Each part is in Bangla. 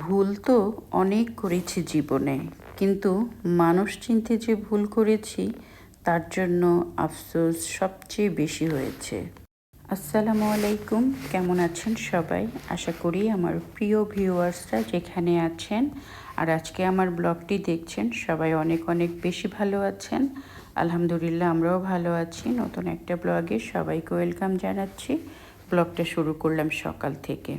ভুল তো অনেক করেছি জীবনে, কিন্তু মানুষ চিনতে যে ভুল করেছি, তার জন্য আফসোস সবচেয়ে বেশি হয়েছে। আসসালামু আলাইকুম, কেমন আছেন সবাই? আশা করি আমার প্রিয় ভিউয়ার্সরা যেখানে আছেন আর আজকে আমার ব্লগটি দেখছেন সবাই অনেক অনেক বেশি ভালো আছেন। আলহামদুলিল্লাহ আমরাও ভালো আছি। নতুন একটা ব্লগে সবাইকে ওয়েলকাম জানাচ্ছি। ব্লগটা শুরু করলাম সকাল থেকে।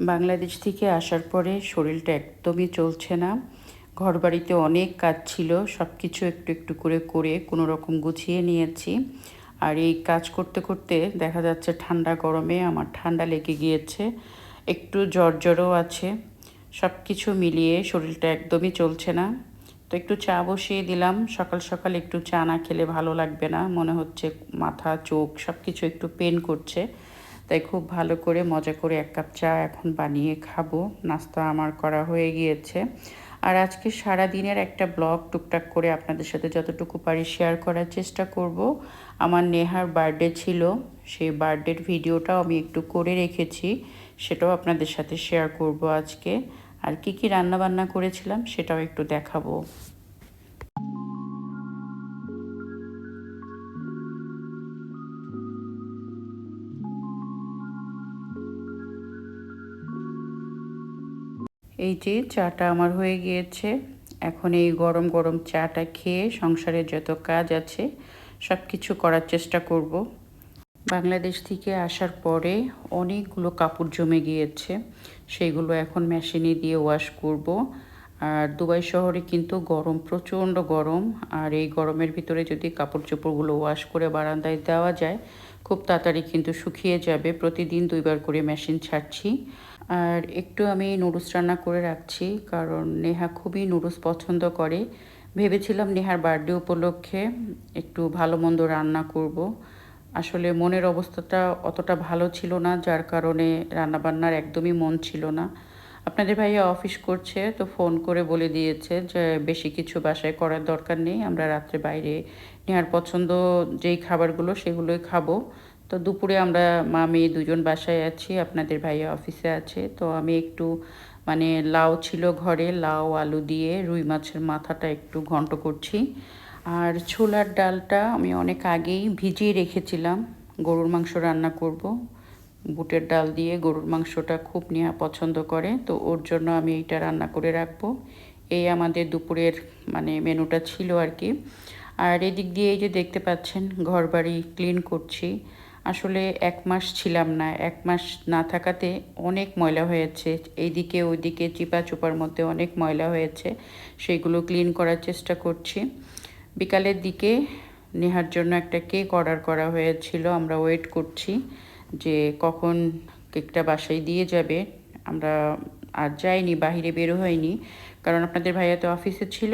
বাংলাদেশ থেকে আসার পরে শরীরটা একদমই চলছে না। ঘর বাড়িতে অনেক কাজ ছিল সব কিছু একটু একটু করে করে কোনো রকম গুছিয়ে নিয়েছি। আর এই কাজ করতে করতে দেখা যাচ্ছে ঠান্ডা গরমে আমার ঠান্ডা লেগে গিয়েছে, একটু জ্বর জ্বরও আছে। সব কিছু মিলিয়ে শরীরটা একদমই চলছে না। তো একটু চা বসিয়ে দিলাম, সকাল সকাল একটু চা না খেলে ভালো লাগবে না, মনে হচ্ছে মাথা, চোখ সব কিছু একটু পেন করছে। তাই খুব ভালো করে মজা করে এক কাপ চা এখন বানিয়ে খাব। নাস্তা আমার করা হয়ে গিয়েছে। আর আজকে সারা দিনের একটা ব্লগ টুকটাক করে আপনাদের সাথে যতটুকু পারি শেয়ার করার চেষ্টা করব। আমার নেহার বার্থডে ছিল, সেই বার্থডের ভিডিওটাও আমি একটু করে রেখেছি, সেটাও আপনাদের সাথে শেয়ার করব আজকে। আর কি কি রান্না বান্না করেছিলাম সেটাও একটু দেখাবো। এই যে চাটা আমার হয়ে গিয়েছে। এখন এই গরম গরম চাটা খেয়ে সংসারের যত কাজ আছে সব কিছু করার চেষ্টা করব। বাংলাদেশ থেকে আসার পরে অনেকগুলো কাপড় জমে গিয়েছে সেইগুলো এখন মেশিনে দিয়ে ওয়াশ করব। আর দুবাই শহরে কিন্তু গরম, প্রচণ্ড গরম। আর এই গরমের ভিতরে যদি কাপড় চোপড়গুলো ওয়াশ করে বারান্দায় দেওয়া যায় খুব তাড়াতাড়ি কিন্তু শুকিয়ে যাবে। প্রতিদিন দুইবার করে মেশিন ছাড়ছি। আর একটু আমি নুডলস রান্না করে রাখছি, কারণ নেহা খুবই নুডলস পছন্দ করে। ভেবেছিলাম নেহার বার্থডে উপলক্ষে একটু ভালো মন্দ রান্না করব। আসলে মনের অবস্থাটা অতটা ভালো ছিল না, যার কারণে রান্নাবান্নার একদমই মন ছিল না। আপনাদের ভাইয়া অফিস করছে, তো ফোন করে বলে দিয়েছে যে বেশি কিছু বাসায় করার দরকার নেই, আমরা রাত্রে বাইরে নেওয়ার পছন্দ যেই খাবারগুলো সেগুলোই খাব। তো দুপুরে আমরা মা, মেয়ে দুজন বাসায় আছি, আপনাদের ভাইয়া অফিসে আছে, তো আমি একটু মানে লাউ ছিল ঘরে, লাউ, আলু দিয়ে রুই মাছের মাথাটা একটু ঘন্ট করছি। আর ছোলার ডালটা আমি অনেক আগেই ভিজিয়ে রেখেছিলাম, গরুর মাংস রান্না করব। বুটের ডাল দিয়ে গরুর মাংসটা খুব নেওয়া পছন্দ করে, তো ওর জন্য আমি এইটা রান্না করে রাখব। এই আমাদের দুপুরের মানে মেনুটা ছিল আর কি। আর এদিক দিয়ে এই যে দেখতে পাচ্ছেন ঘর বাড়ি ক্লিন করছি। আসলে এক মাস ছিলাম না, এক মাস না থাকাতে অনেক ময়লা হয়েছে। এইদিকে ওইদিকে চিপা চোপার মধ্যে অনেক ময়লা হয়েছে, সেইগুলো ক্লিন করার চেষ্টা করছি। বিকালের দিকে নেহার জন্য একটা কেক অর্ডার করা হয়েছিল, আমরা ওয়েট করছি। যে কখন কেকটা বাসায় দিয়ে যাবে, আমরা আর যাইনি, বাহিরে বেরো হয়নি। কারণ আপনাদের ভাইয়া তো অফিসে ছিল,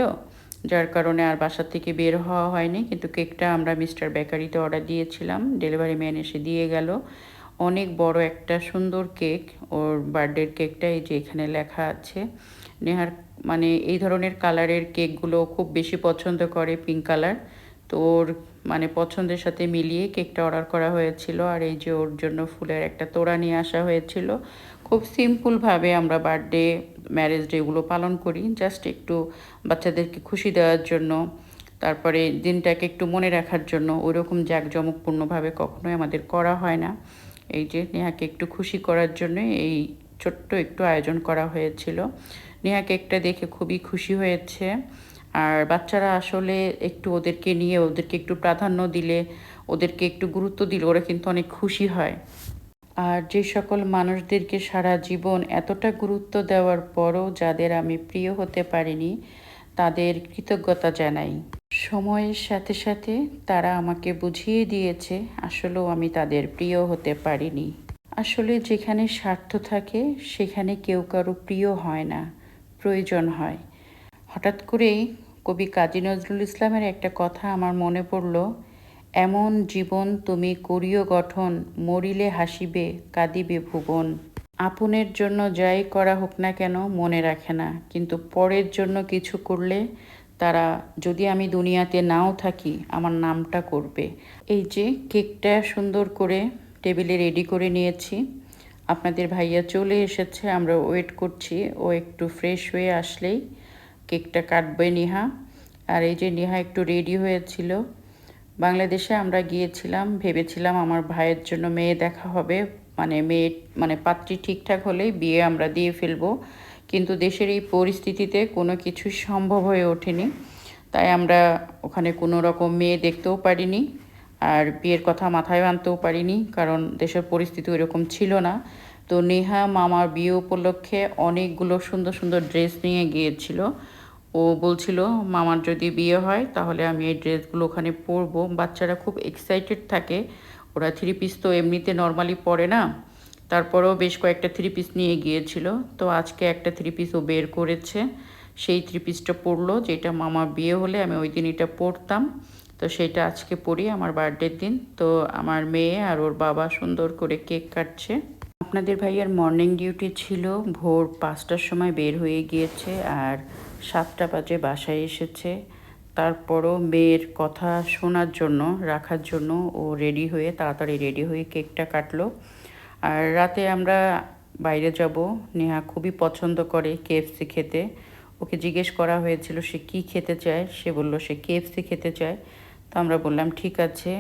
যার কারণে আর বাসার থেকে বের হওয়া হয়নি। কিন্তু কেকটা আমরা মিস্টার বেকারিতে অর্ডার দিয়েছিলাম ডেলিভারি ম্যান এসে দিয়ে গেল। অনেক বড় একটা সুন্দর কেক, ওর বার্থডের কেকটা এই যে এখানে লেখা আছে। নেহার মানে এই ধরনের কালারের কেকগুলো খুব বেশি পছন্দ করে পিঙ্ক কালার তো ওর মানে পছন্দের সাথে মিলিয়ে কেকটা অর্ডার করা হয়েছিল আর এই যে ওর জন্য ফুলের একটা তোড়া নিয়ে আসা হয়েছিল। খুব সিম্পলভাবে আমরা বার্থডে ম্যারেজ ডেগুলো পালন করি। জাস্ট একটু বাচ্চাদেরকে খুশি দেওয়ার জন্য। তারপরে দিনটাকে একটু মনে রাখার জন্য। ওইরকম জাঁকজমকপূর্ণভাবে কখনোই আমাদের করা হয় না। এই যে নেহাকে একটু খুশি করার জন্য এই ছোট্ট একটু আয়োজন করা হয়েছিল। নেহা কেকটা দেখে খুবই খুশি হয়েছে। আর বাচ্চারা আসলে একটু ওদেরকে নিয়ে, ওদেরকে একটু প্রাধান্য দিলে, ওদেরকে একটু গুরুত্ব দিলে ওরা কিন্তু অনেক খুশি হয়। আর যে সকল মানুষদেরকে সারা জীবন এতটা গুরুত্ব দেওয়ার পরও যাদের আমি প্রিয় হতে পারিনি, তাদের কৃতজ্ঞতা জানাই। সময়ের সাথে সাথে তারা আমাকে বুঝিয়ে দিয়েছে, আসলেও আমি তাদের প্রিয় হতে পারিনি। আসলে যেখানে স্বার্থ থাকে, সেখানে কেউ কারও প্রিয় হয় না, প্রয়োজন হয়। হঠাৎ করেই কবি কাজী নজরুল ইসলামের একটা কথা আমার মনে পড়ল, এমন জীবন তুমি করিও গঠন, মরিলে হাসিবে, কাঁদিবে ভুবন। আপনের জন্য যাই করা হোক না কেন মনে রাখে না, কিন্তু পরের জন্য কিছু করলে তারা, যদি আমি দুনিয়াতে নাও থাকি, আমার নামটা করবে। এই যে কেকটা সুন্দর করে টেবিলে রেডি করে নিয়েছি, আপনাদের ভাইয়া চলে এসেছে, আমরা ওয়েট করছি, ও একটু ফ্রেশ হয়ে আসলেই কেকটা কাটবে নিহা। আর এই যে নিহা একটু রেডি হয়েছিল। বাংলাদেশে আমরা গিয়েছিলাম, ভেবেছিলাম আমার ভাইয়ের জন্য মেয়ে দেখা হবে। মানে মেয়ে মানে পাত্রী ঠিকঠাক হলেই বিয়ে আমরা দিয়ে ফেলব। কিন্তু দেশের এই পরিস্থিতিতে কোনো কিছুই সম্ভব হয়ে ওঠেনি। তাই আমরা ওখানে কোনো রকম মেয়ে দেখতেও পারিনি। আর বিয়ের কথা মাথায় আনতেও পারিনি, কারণ দেশের পরিস্থিতি ওইরকম ছিল না। তো নেহা মামার বিয়ে উপলক্ষে অনেকগুলো সুন্দর সুন্দর ড্রেস নিয়ে গিয়েছিল। ও বলছিল, মামার যদি বিয়ে হয় তাহলে আমি এই ড্রেসগুলো ওখানে পরবো। বাচ্চারা খুব এক্সাইটেড থাকে। ওরা থ্রি পিস তো এমনিতে নর্মালি পরে না। তারপরেও বেশ কয়েকটা থ্রি পিস নিয়ে গিয়েছিল। তো আজকে একটা থ্রি পিস ও বের করেছে। সেই থ্রি পিসটা পরলো, যেটা মামার বিয়ে হলে আমি ওই দিন এটা পরতাম। তো সেটা আজকে পরি, আমার বার্থডের দিন। তো আমার মেয়ে আর ওর বাবা সুন্দর করে কেক কাটছে। আপনাদের ভাইয়ার মর্নিং ডিউটি ছিল। ভোর পাঁচটার সময় বের হয়ে গিয়েছে আর সাতটা বাজে বাসায় এসেছে। তারপরও মেয়ের কথা শোনার জন্য, রাখার জন্য ও রেডি হয়ে তাড়াতাড়ি রেডি হয়ে কেকটা কাটলো। আর রাতে আমরা বাইরে যাব। নেহা খুবই পছন্দ করে কেএফসি খেতে। ওকে জিজ্ঞেস করা হয়েছিল সে কি খেতে চায়? সে বলল সে কেএফসি খেতে চায়। তো আমরা বললাম, ঠিক আছে।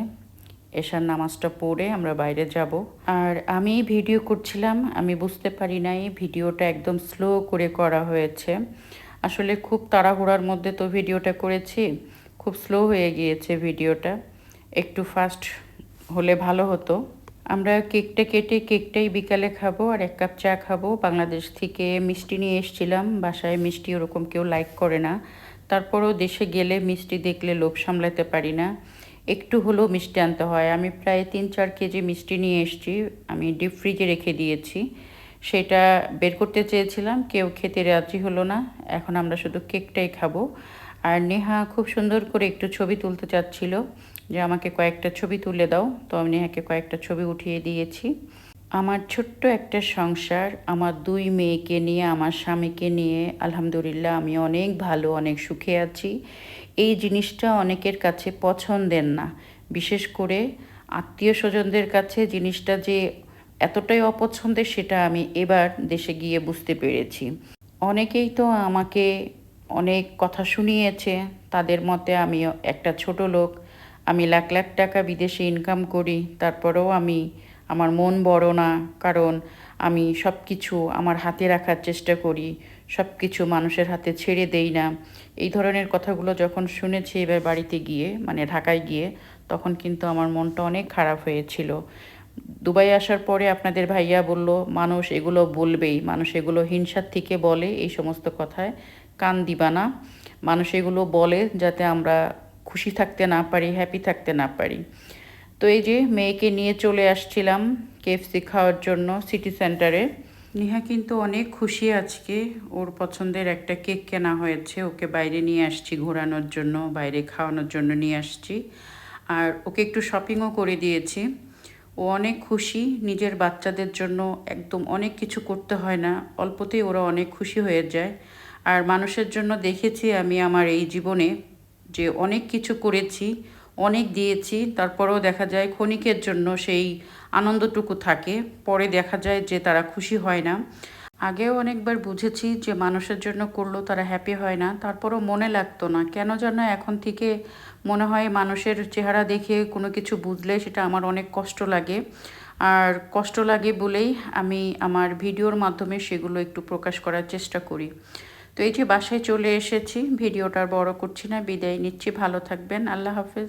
এশার নামাজটা পড়ে আমরা বাইরে যাব। আর আমি ভিডিও করছিলাম, আমি বুঝতে পারি নাই, ভিডিওটা একদম স্লো করে করা হয়েছে। আসলে খুব তাড়াহুড়ার মধ্যে তো ভিডিওটা করেছি, খুব স্লো হয়ে গিয়েছে ভিডিওটা। একটু ফাস্ট হলে ভালো হতো। আমরা কেকটা কেটে কেকটাই বিকালে খাব আর এক কাপ চা খাব। বাংলাদেশ থেকে মিষ্টি নিয়ে এসেছিলাম, বাসায় মিষ্টি ওরকম কেউ লাইক করে না। তারপরেও দেশে গেলে মিষ্টি দেখলে লোভ সামলাতে পারি না। একটু হলেও মিষ্টি আনতে হয়। আমি প্রায় তিন চার কেজি মিষ্টি নিয়ে এসেছি। আমি ডিপ ফ্রিজে রেখে দিয়েছি। সেটা বের করতে চেয়েছিলাম। কেউ খেতে রাজি হলো না। এখন আমরা শুধু কেকটাই খাব। আর নেহা খুব সুন্দর করে একটু ছবি তুলতে চাচ্ছিল যে, আমাকে কয়েকটা ছবি তুলে দাও। তো আমি নেহাকে কয়েকটা ছবি উঠিয়ে দিয়েছি। আমার ছোট্ট একটা সংসার, আমার দুই মেয়েকে নিয়ে, আমার স্বামীকে নিয়ে, আলহামদুলিল্লাহ, আমি অনেক ভালো, অনেক সুখে আছি। এই জিনিসটা অনেকের কাছে পছন্দের না। বিশেষ করে আত্মীয় স্বজনদের কাছে জিনিসটা যে এতটাই অপছন্দের সেটা আমি এবার দেশে গিয়ে বুঝতে পেরেছি। অনেকেই তো আমাকে অনেক কথা শুনিয়েছে, তাদের মতে আমি একটা ছোট লোক, আমি লাখ লাখ টাকা বিদেশে ইনকাম করি, তারপরেও আমি, আমার মন বড় না, কারণ আমি সব কিছু আমার হাতে রাখার চেষ্টা করি। সব কিছু মানুষের হাতে ছেড়ে দেই না। এই ধরনের কথাগুলো যখন শুনেছি এবার বাড়িতে গিয়ে মানে ঢাকায় গিয়ে, তখন কিন্তু আমার মনটা অনেক খারাপ হয়েছিল। দুবাই আসার পরে আপনাদের ভাইয়া বলল, মানুষ এগুলো বলবেই, মানুষ এগুলো হিংসার থেকে বলে এই সমস্ত কথায়। কান দিবা না। মানুষ এগুলো বলে যাতে আমরা খুশি থাকতে না পারি হ্যাপি থাকতে না পারি। তো এই যে মেয়েকে নিয়ে চলে আসছিলাম কেএফসি খাওয়ার জন্য সিটি সেন্টারে নেহা কিন্তু অনেক খুশি আজকে। ওর পছন্দের একটা কেক কেনা হয়েছে। ওকে বাইরে নিয়ে আসছি, ঘোরানোর জন্য, বাইরে খাওয়ানোর জন্য নিয়ে আসছি। আর ওকে একটু শপিংও করে দিয়েছি। ও অনেক খুশি, নিজের বাচ্চাদের জন্য একদম অনেক কিছু করতে হয় না। অল্পতেই ওরা অনেক খুশি হয়ে যায়। আর মানুষের জন্য দেখেছি আমি আমার এই জীবনে যে অনেক কিছু করেছি। অনেক দিয়েছি, তারপরেও দেখা যায় ক্ষণিকের জন্য সেই আনন্দটুকু থাকে, পরে দেখা যায় যে তারা খুশি হয় না। আগেও অনেকবার বুঝেছি যে মানুষের জন্য করলেও তারা হ্যাপি হয় না, তারপরও মনে লাগতো না, কেন যেন এখন থেকে মনে হয় মানুষের চেহারা দেখে কোনো কিছু বুঝলে সেটা আমার অনেক কষ্ট লাগে। আর কষ্ট লাগে বলেই আমি আমার ভিডিওর মাধ্যমে সেগুলো একটু প্রকাশ করার চেষ্টা করি। তো এই যে বাসায় চলে এসেছি, ভিডিওটা বড় করছি না, বিদায় নিচ্ছি, ভালো থাকবেন, আল্লাহ হাফেজ।